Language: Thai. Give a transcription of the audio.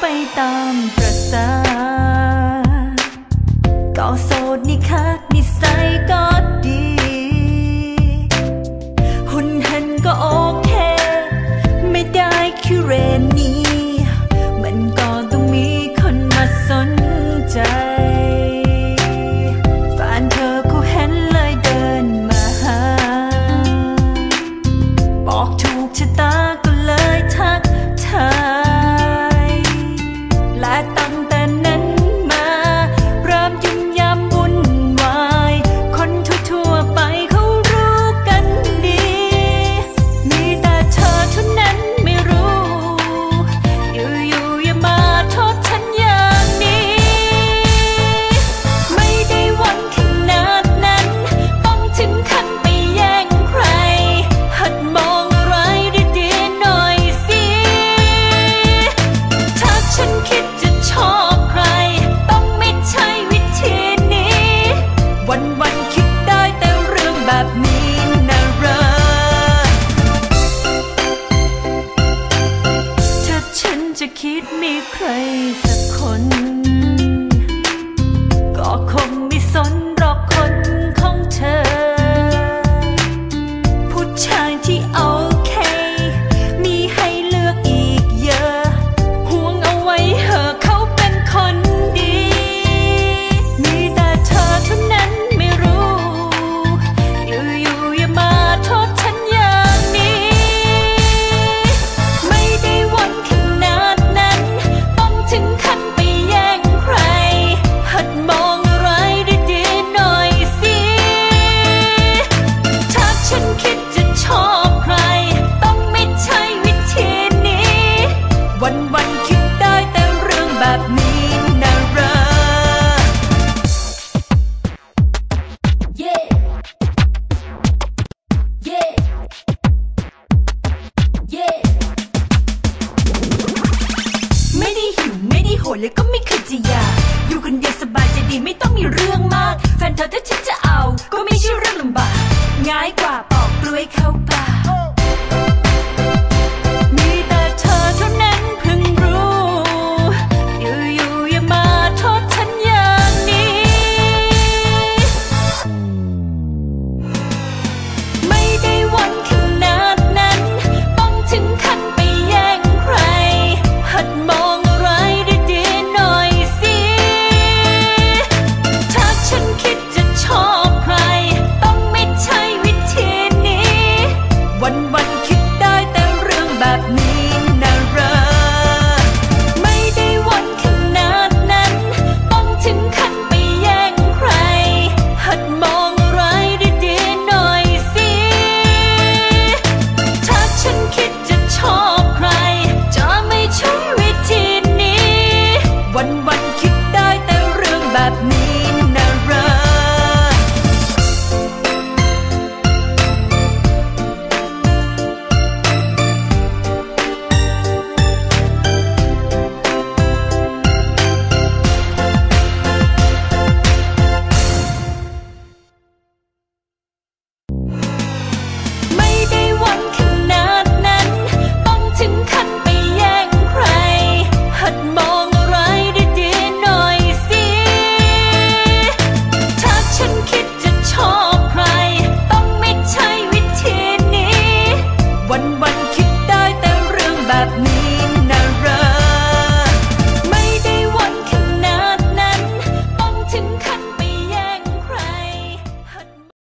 ไปตามประสาก็โสดนี่คัะนิสัยก็ ถ้าฉันจะคิดมีใครสักคน ก็คงไม่สน